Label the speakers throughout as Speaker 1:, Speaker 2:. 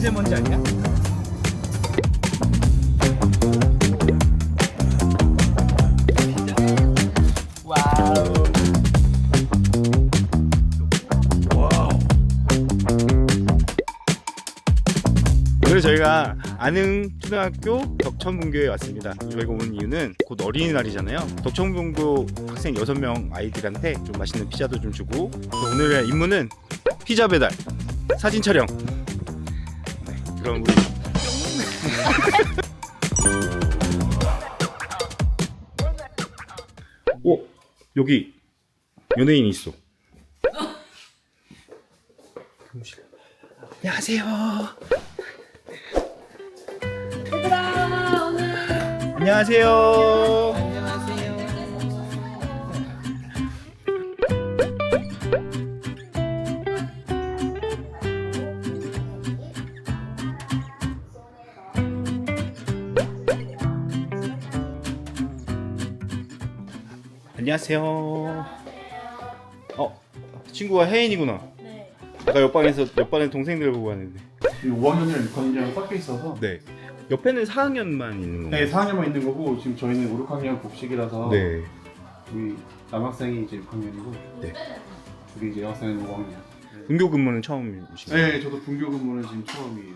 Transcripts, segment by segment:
Speaker 1: 미세먼지 아니야? 오늘 저희가 안흥 초등학교 덕천분교에 왔습니다. 저희가 온 이유는 곧 어린이날이잖아요. 덕천분교 학생 6명 아이들한테 좀 맛있는 피자도 좀 주고 또 오늘의 임무는 피자 배달, 사진 촬영. 네, 그럼 우리 오 여기 연예인이 있어. 안녕하세요. 안녕하세요. 안녕하세요. 어, 친구가 혜인이구나.
Speaker 2: 네.
Speaker 1: 아까 옆방에서 옆반에 동생들 보고 왔는데.
Speaker 3: 5학년이랑 6학년이랑 섞여 있어서
Speaker 1: 네. 옆에는 4학년만 있는 건가요?
Speaker 3: 네 4학년만 있는 거고 지금 저희는 5, 6학년 복식이라서
Speaker 1: 네.
Speaker 3: 우리 남학생이 이제 6학년이고
Speaker 1: 네.
Speaker 3: 둘이 이제 여학생은 5학년
Speaker 1: 분교 근무는 처음이신가요?
Speaker 3: 네 저도 분교 근무는 지금 처음이에요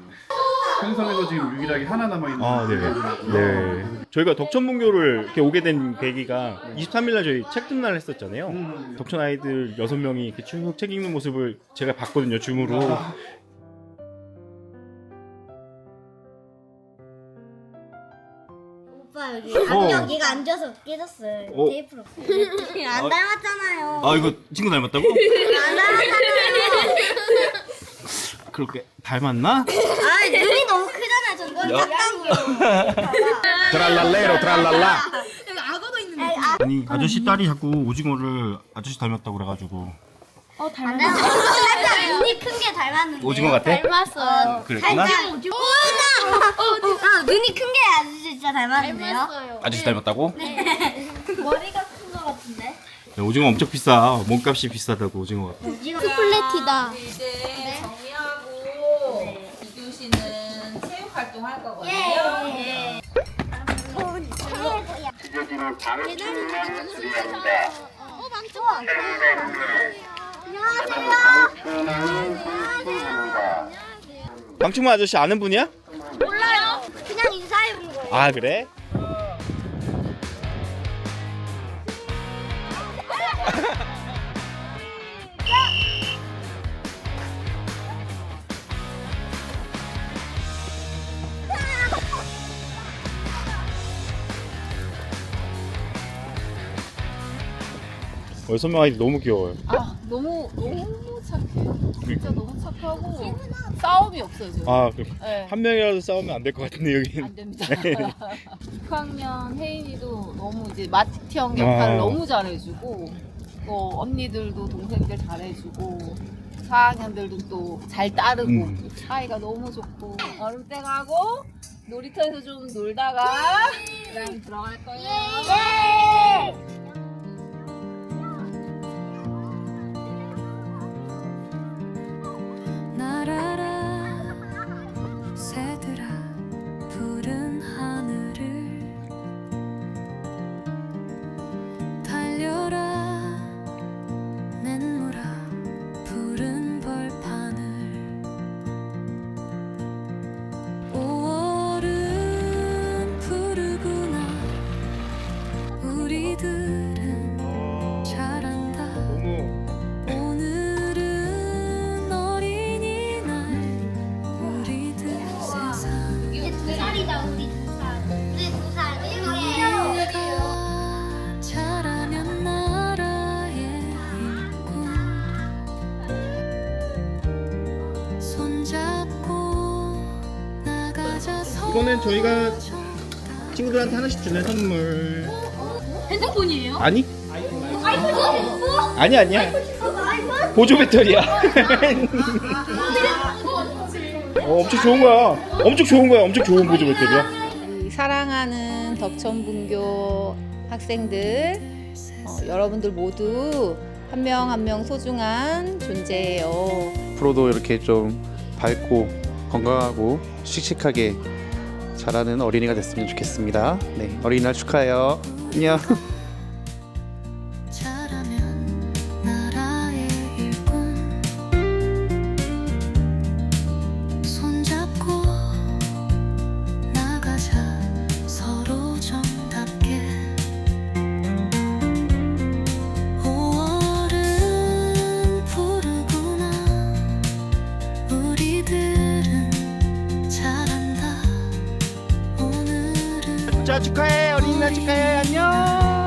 Speaker 3: 편성에서 지금 유일하게 하나 남아 있는
Speaker 1: 아, 네. 네. 저희가 덕천분교를 이렇게 오게 된 계기가 23일 날 저희 책듭날 했었잖아요.
Speaker 3: 음.
Speaker 1: 덕천 아이들 6명이 이렇게 쭉 책 읽는 모습을 제가 봤거든요, 줌으로.
Speaker 2: 오빠 여기 안경 얘가 앉아서 깨졌어요.
Speaker 1: 어.
Speaker 2: 테이프로. 안 닮았잖아요.
Speaker 1: 아, 이거 친구 닮았다고?
Speaker 2: 안 닮았잖아요.
Speaker 1: 그렇게 닮았나?
Speaker 2: 아 눈이 너무 크잖아요. 저 눈이 작다고요.
Speaker 1: 트랄랄레로 트랄랄라.
Speaker 2: 여기 악어도 있는데. 아,
Speaker 1: 아니, 아저씨 딸이 자꾸 오징어를 아저씨 닮았다고 그래가지고.
Speaker 2: 안 닮았어. 살짝 눈이 큰 게 닮았는데.
Speaker 1: 오징어 같아?
Speaker 2: 닮았어요.
Speaker 1: 그랬구나?
Speaker 2: 살짝 오징어. 어, 눈이 큰 게 아저씨 진짜 닮았는데요?
Speaker 1: 아저씨 닮았다고?
Speaker 2: 머리가 큰 거 같은데?
Speaker 1: 야, 오징어 엄청 비싸. 몸값이 비싸다고. 오징어.
Speaker 2: 초콜릿이다.
Speaker 4: 이제 정리하고 이규 씨는 체육 활동 할 거거든요.
Speaker 2: 예. 어, 망쳐. 안녕하세요.
Speaker 1: 방충망 아저씨 아는 분이야?
Speaker 2: 몰라요. 그냥 인사해 본 거예요.
Speaker 1: 아, 그래? 선명 아이들 너무 귀여워요.
Speaker 4: 아 너무 너무 착해요. 진짜 너무 착하고 싸움이 없어요 지금.
Speaker 1: 아, 그,
Speaker 4: 네.
Speaker 1: 한 명이라도 싸우면 안 될 것 같은데 여기.
Speaker 4: 안 됩니다. 6학년 혜인이도 너무 이제 마티형 역할을
Speaker 1: 아.
Speaker 4: 너무 잘해주고 또 언니들도 동생들 잘해주고 4학년들도 또 잘 따르고
Speaker 1: 음.
Speaker 4: 사이가 너무 좋고 얼음 때 가고 놀이터에서 좀 놀다가 그다음 들어갈 거예요.
Speaker 1: 이거는 저희가 친구들한테 하나씩 주는 선물.
Speaker 2: 핸드폰이에요?
Speaker 1: 아니?
Speaker 2: 아이폰?
Speaker 1: 아니 아니야. 보조 배터리야. 어, 엄청 좋은 거야. 엄청 좋은 거야. 엄청 좋은 보조 배터리야.
Speaker 4: 사랑하는 덕천분교 학생들 어, 여러분들 모두 한 명 한 명 소중한 존재예요. 앞으로도 이렇게 좀 밝고 건강하고 씩씩하게 자라는 어린이가 됐으면 좋겠습니다. 네, 어린이날 축하해요. 안녕.
Speaker 1: 자 축하해. 어린이날 축하해. 안녕